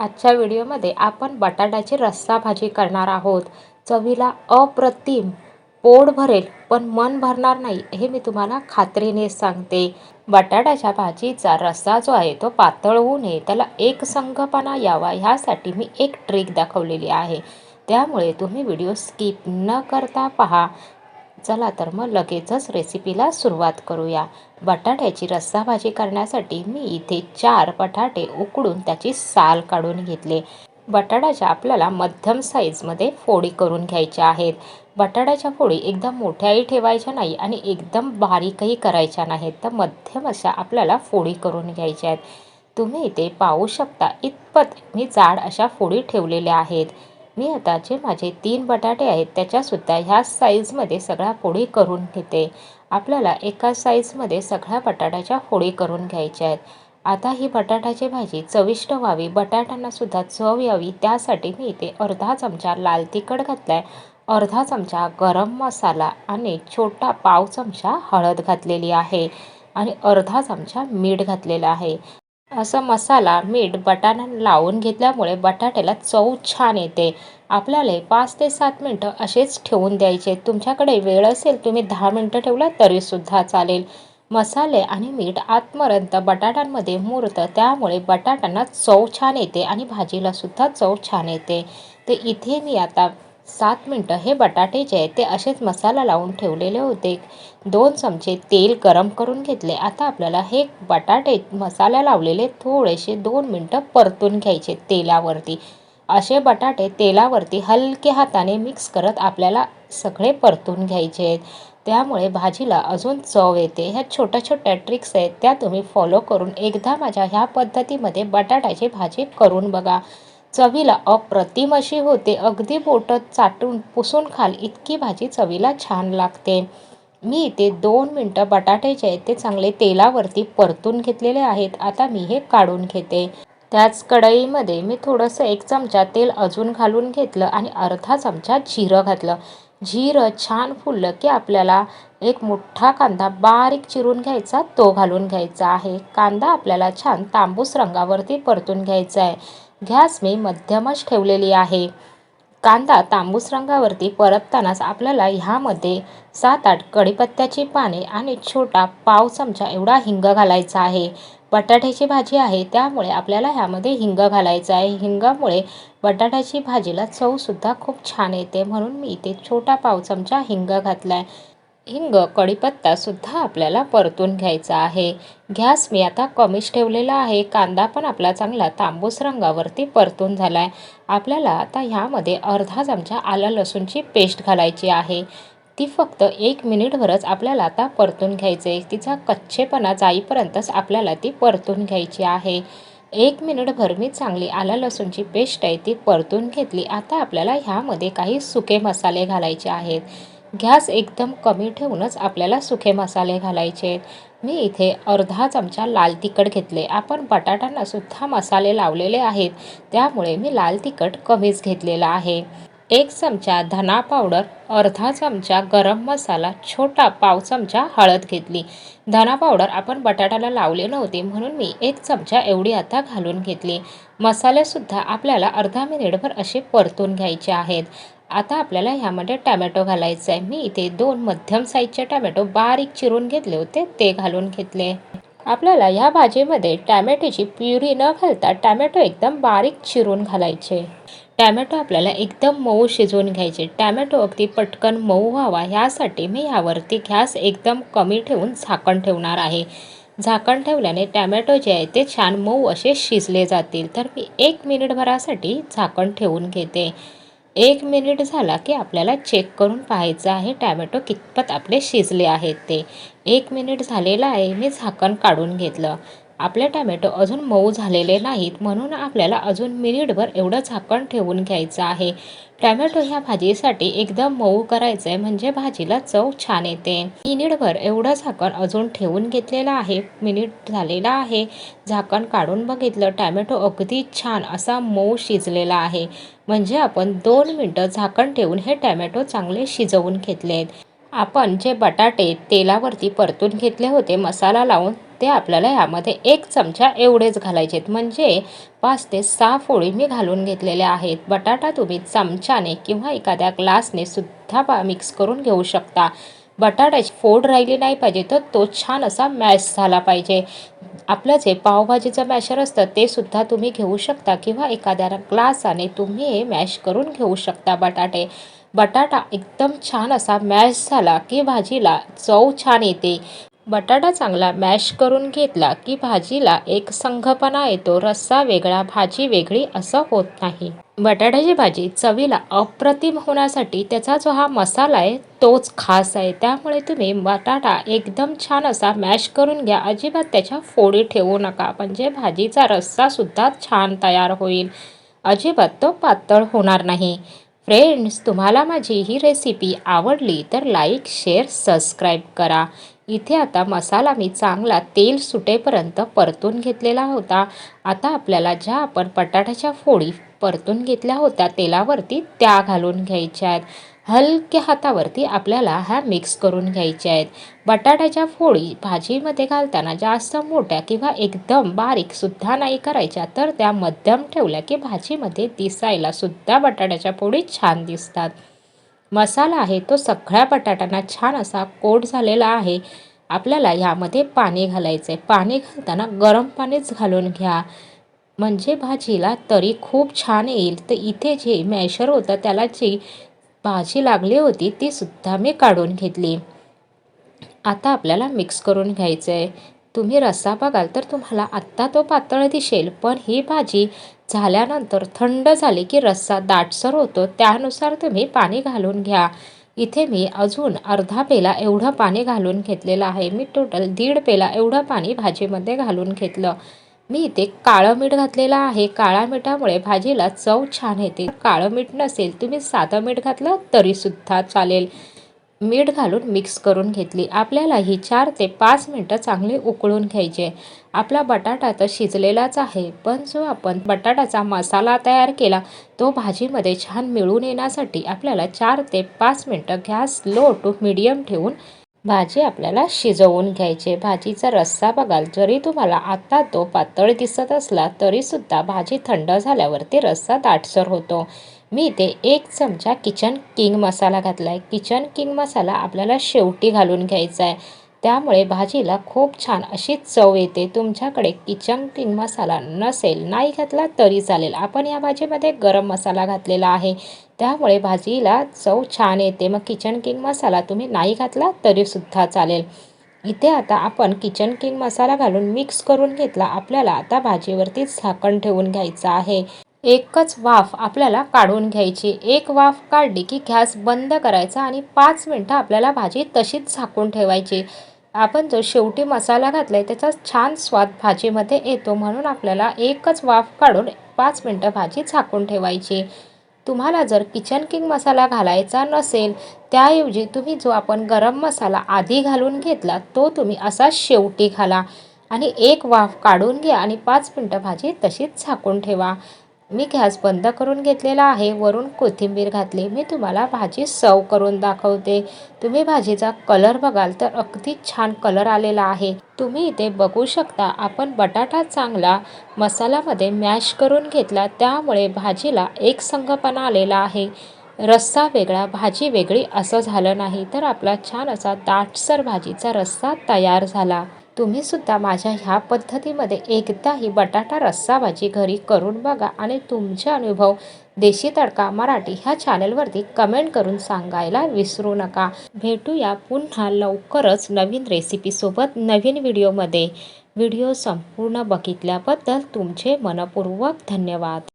आजच्या व्हिडिओमध्ये आपण बटाट्याची रस्सा भाजी करणार आहोत. चवीला अप्रतिम. पोट भरेल पण मन भरणार नाही हे मी तुम्हाला खात्रीने सांगते. बटाट्याच्या भाजीचा रस्सा जो आहे तो पातळ होऊ नये त्याला एक संघपणा यावा ह्यासाठी मी एक ट्रिक दाखवलेली आहे. त्यामुळे तुम्ही व्हिडिओ स्किप न करता पहा. चला तर मग लगेचच रेसिपीला सुरुवात करूया. बटाट्याची रस्सा भाजी करण्यासाठी मी इथे चार बटाटे उकडून त्याची साल काढून घेतले. बटाट्याच्या आपल्याला मध्यम साईजमध्ये फोडी करून घ्यायच्या आहेत. बटाट्याच्या फोडी एकदम मोठ्याही ठेवायच्या नाही आणि एकदम बारीकही करायच्या नाहीत. तर मध्यम अशा आपल्याला फोडी करून घ्यायच्या आहेत. तुम्ही इथे पाहू शकता इतपत मी जाड अशा फोडी ठेवलेल्या आहेत. मी आता जे माझे तीन बटाटे आहेत त्याच्यासुद्धा ह्या साईजमध्ये सगळ्या फोडी करून घेते. आपल्याला एका साईजमध्ये सगळ्या बटाट्याच्या फोडी करून घ्यायच्या आहेत. आता ही बटाट्याची भाजी चविष्ट व्हावी बटाट्यांनासुद्धा चव यावी त्यासाठी मी इथे अर्धा चमचा लाल तिखट घातला आहे अर्धा चमचा गरम मसाला आणि छोटा पाव चमचा हळद घातलेली आहे आणि अर्धा चमचा मीठ घातलेलं आहे. असं मसाला मीठ बटाणा लावून घेतल्यामुळे बटाट्याला चव छान येते. आपल्याला पाच ते सात मिनटं असेच ठेवून द्यायचे. तुमच्याकडे वेळ असेल तुम्ही दहा मिनटं ठेवला तरीसुद्धा चालेल. मसाले आणि मीठ आतपर्यंत बटाट्यांमध्ये मुरतं त्यामुळे बटाट्यांना चव छान येते आणि भाजीलासुद्धा चव छान येते. ते इथे मी आता सात मिनटं हे बटाटे जे आहेत ते असेच मसाला लावून ठेवलेले होते. दोन चमचे तेल गरम करून घेतले. आता आपल्याला हे बटाटे मसाला लावलेले थोडेसे दोन मिनटं परतून घ्यायचे तेलावरती. असे बटाटे तेलावरती हलके हाताने मिक्स करत आपल्याला सगळे परतून घ्यायचे आहेत. त्यामुळे भाजीला अजून चव येते. ह्या छोट्या छोट्या ट्रिक्स आहेत त्या तुम्ही फॉलो करून एकदा माझ्या ह्या पद्धतीमध्ये बटाट्याची भाजी करून बघा. चवीला अप्रतिम अशी होते. अगदी बोटं चाटून पुसून खाल इतकी भाजी चवीला छान लागते. मी इथे दोन मिनटं बटाटे जे आहेत ते चांगले तेलावरती परतून घेतलेले आहेत. आता मी हे काढून घेते. त्याच कढईमध्ये मी थोडंसं एक चमचा तेल अजून घालून घेतलं आणि अर्धा चमचा जिरं घातलं. जिरं छान फुललं की आपल्याला एक मोठा कांदा बारीक चिरून घ्यायचा तो घालून घ्यायचा आहे. कांदा आपल्याला छान तांबूस रंगावरती परतून घ्यायचा आहे. गॅस मी मध्यमच ठेवलेली आहे. कांदा तांबूस रंगावरती परततानाच आपल्याला ह्यामध्ये सात आठ कढीपत्त्याची पाने आणि छोटा पाव चमचा एवढा हिंग घालायचा आहे. बटाट्याची भाजी आहे त्यामुळे आपल्याला ह्यामध्ये हिंग घालायचं आहे. हिंगामुळे बटाट्याची भाजीला चवसुद्धा खूप छान येते म्हणून मी इथे छोटा पाव चमचा हिंग घातला आहे हिंग कढीपत्तासुद्धा आपल्याला परतून घ्यायचा आहे. गॅस मी आता कमीच ठेवलेला आहे. कांदा पण आपला चांगला तांबूस रंगावरती परतून झाला आहे आपल्याला आता ह्यामध्ये अर्धा चमचा आलं लसूणची पेस्ट घालायची आहे. ती फक्त एक मिनिटभरच आपल्याला आता परतून घ्यायचं आहे तिचा कच्चेपणा जाईपर्यंतच आपल्याला ती परतून घ्यायची आहे. एक मिनिटभर मी चांगली आला लसूणची पेस्ट आहे ती परतून घेतली. आता आपल्याला ह्यामध्ये काही सुके मसाले घालायचे आहेत. गॅस एकदम कमी ठेवूनच आपल्याला सुके मसाले घालायचे. मी इथे अर्धा चमचा लाल तिखट घेतले. आपण बटाट्यांना सुद्धा मसाले लावलेले आहेत. त्यामुळे मी लाल तिखट कमीच घेतलेला आहे. एक चमचा धना पावडर अर्धा चमचा गरम मसाला छोटा पाव चमचा हळद घेतली. धना पावडर आपण बटाट्याला लावले नव्हते म्हणून मी एक चमचा एवढी आता घालून घेतली. मसालेसुद्धा आपल्याला अर्धा मिनिटभर असे परतून घ्यायचे आहेत. आता आपल्याला ह्यामध्ये टॅमॅटो घालायचं आहे. मी इथे दोन मध्यम साईजचे टॅमॅटो बारीक चिरून घेतले होते. ते घालून घेतले. आपल्याला ह्या भाजीमध्ये टॅमॅटोची प्युरी न घालता टॅमॅटो एकदम बारीक चिरून घालायचे. टॅमॅटो आपल्याला एकदम मऊ शिजवून घ्यायचे. टॅमॅटो अगदी पटकन मऊ व्हावा ह्यासाठी मी ह्यावरती गॅस एकदम कमी ठेवून झाकण ठेवणार आहे. झाकण ठेवल्याने टॅमॅटो जे आहे ते छान मऊ असे शिजले जातील. तर मी एक मिनिटभरासाठी झाकण ठेवून घेते. एक मिनिट झाला की आपल्याला चेक करून पाहायचं आहे टॅमॅटो कितपत आपले शिजले आहेत ते. एक मिनिट झालेलं आहे मी झाकण काढून घेतलं. आपले टॅमॅटो अजून मऊ झालेले नाहीत म्हणून आपल्याला अजून मिनिटभर एवढं झाकण ठेवून घ्यायचं आहे. टॅमॅटो ह्या भाजीसाठी एकदम मऊ करायचं आहे म्हणजे भाजीला चव छान येते. मिनिटभर एवढं झाकण अजून ठेवून घेतलेलं आहे. मिनिट झालेला आहे. झाकण काढून बघितलं टॅमॅटो अगदी छान असा मऊ शिजलेला आहे. म्हणजे आपण दोन मिनटं झाकण ठेवून हे टॅमॅटो चांगले शिजवून घेतले आहेत आपण जे बटाटे तेलावरती परतून घेतले होते मसाला लावून ते आपल्याला यामध्ये एक चमचा एवढेच घालायचे आहेत म्हणजे पाच ते सहा फोडी मी घालून घेतलेल्या आहेत. बटाटा तुम्ही चमच्याने किंवा एखाद्या ग्लासने सुद्धा बा मिक्स करून घेऊ शकता. बटाट्याची फोड राहिली नाही पाहिजे तर तो छान असा मॅश झाला पाहिजे. आपलं जे पावभाजीचं मॅशर असतं ते सुद्धा तुम्ही घेऊ शकता किंवा एखाद्या ग्लासाने तुम्ही मॅश करून घेऊ शकता बटाटे. बटाटा एकदम छान असा मॅश झाला की भाजीला चव छान येते. बटाटा चांगला मॅश करून घेतला की भाजीला एक संघपणा येतो रस्सा वेगळा भाजी वेगळी असं होत नाही. बटाट्याची भाजी चवीला अप्रतिम होण्यासाठी त्याचा जो हा मसाला आहे तोच खास आहे. त्यामुळे तुम्ही बटाटा एकदम छान असा मॅश करून घ्या. अजिबात त्याच्या फोडी ठेवू नका. म्हणजे भाजीचा रस्सासुद्धा छान तयार होईल. अजिबात तो पातळ होणार नाही. फ्रेंड्स तुम्हाला माझी ही रेसिपी आवडली तर लाईक शेअर सबस्क्राईब करा. इथे आता मसाला मी चांगला तेल सुटेपर्यंत परतून घेतलेला होता. आता आपल्याला ज्या आपण बटाट्याच्या फोडी परतून घेतल्या होत्या तेलावरती त्या घालून घ्यायच्या आहेत. हलक्या हातावरती आपल्याला ह्या मिक्स करून घ्यायच्या आहेत. बटाट्याच्या फोडी भाजीमध्ये घालताना जास्त मोठ्या किंवा एकदम बारीकसुद्धा नाही करायच्या तर त्या मध्यम ठेवल्या की भाजीमध्ये दिसायलासुद्धा बटाट्याच्या फोडी छान दिसतात. मसाला आहे तो सगळ्या बटाट्यांना छान असा कोट झालेला आहे. आपल्याला यामध्ये पाणी घालायचं आहे पाणी घालताना गरम पाणीच घालून घ्या. म्हणजे भाजीला तरी खूप छान येईल. तर इथे जे मॅशर होतं त्याला जी भाजी लागली होती ती सुद्धा मी काढून घेतली. आता आपल्याला मिक्स करून घ्यायचं आहे तुम्ही रस्सा बघाल तर तुम्हाला आत्ता तो पातळ दिसेल पण ही भाजी झाल्यानंतर थंड झाली की रस्सा दाटसर होतो त्यानुसार तुम्ही पाणी घालून घ्या. इथे मी अजून अर्धा पेला एवढं पाणी घालून घेतलेलं आहे. मी टोटल दीड पेला एवढं पाणी भाजीमध्ये घालून घेतलं. मी इथे काळं मीठ घातलेलं आहे. काळ्या मिठामुळे भाजीला चव छान येते. काळं मीठ नसेल तुम्ही साधं मीठ घातलं तरीसुद्धा चालेल. मीठ घालून मिक्स करून घेतली. आपल्याला ही चार ते पाच मिनटं चांगली उकळून घ्यायचे. आपला बटाटा तर शिजलेलाच आहे पण जो आपण बटाट्याचा मसाला तयार केला तो भाजीमध्ये छान मिळून येण्यासाठी आपल्याला चार ते पाच मिनटं गॅस लो टू मिडियम ठेवून भाजी आपल्याला शिजवून घ्यायची. भाजीचा रस्सा बघाल जरी तुम्हाला आत्ता तो पातळ दिसत असला तरीसुद्धा भाजी थंड झाल्यावरती रस्सा दाटसर होतो. मी इथे एक चमचा किचन किंग मसाला घातला आहे किचन किंग मसाला आपल्याला शेवटी घालून घ्यायचा आहे त्यामुळे भाजीला खूप छान अशी चव येते. तुमच्याकडे किचन किंग मसाला नसेल नाही घातला तरी चालेल. आपण या भाजीमध्ये गरम मसाला घातलेला आहे. त्यामुळे भाजीला चव छान येते. मग किचन किंग मसाला तुम्ही नाही घातला तरीसुद्धा चालेल. इथे आता आपण किचन किंग मसाला घालून मिक्स करून घेतला. आपल्याला आता भाजीवरती झाकण ठेवून घ्यायचं आहे. एकच वाफ आपल्याला काढून घ्यायची. एक वाफ काढली की गॅस बंद करायचा आणि पाच मिनटं आपल्याला भाजी तशीच झाकून ठेवायची. आपण जो शेवटी मसाला घातला आहे त्याचा छान स्वाद भाजीमध्ये येतो म्हणून आपल्याला एकच वाफ काढून पाच मिनटं भाजी झाकून ठेवायची. तुम्हाला जर किचन किंग मसाला घालायचा नसेल त्याऐवजी तुम्ही जो आपण गरम मसाला आधी घालून घेतला तो तुम्ही असा शेवटी घाला आणि एक वाफ काढून घ्या आणि पाच मिनटं भाजी तशीच झाकून ठेवा. मी गॅस बंद करून घेतलेला आहे. वरून कोथिंबीर घातली. मी तुम्हाला भाजी सर्व करून दाखवते. तुम्ही भाजीचा कलर बघाल तर अगदी छान कलर आलेला आहे. तुम्ही इथे बघू शकता आपण बटाटा चांगला मसाल्यामध्ये मॅश करून घेतला. त्यामुळे भाजीला एक संघपणा आलेला आहे. रस्सा वेगळा भाजी वेगळी असं झालं नाही तर आपला छान असा दाटसर भाजीचा रस्सा तयार झाला. तुम्ही सुद्धा माझ्या ह्या पद्धतीमध्ये एकदाही बटाटा रस्सा भाजी घरी करून बघा आणि तुमचे अनुभव देशी तडका मराठी ह्या चॅनलवरती कमेंट करून सांगायला विसरू नका. भेटूया पुन्हा लवकरच नवीन रेसिपीसोबत नवीन व्हिडिओमध्ये. व्हिडिओ संपूर्ण बघितल्याबद्दल तुमचे मनपूर्वक धन्यवाद.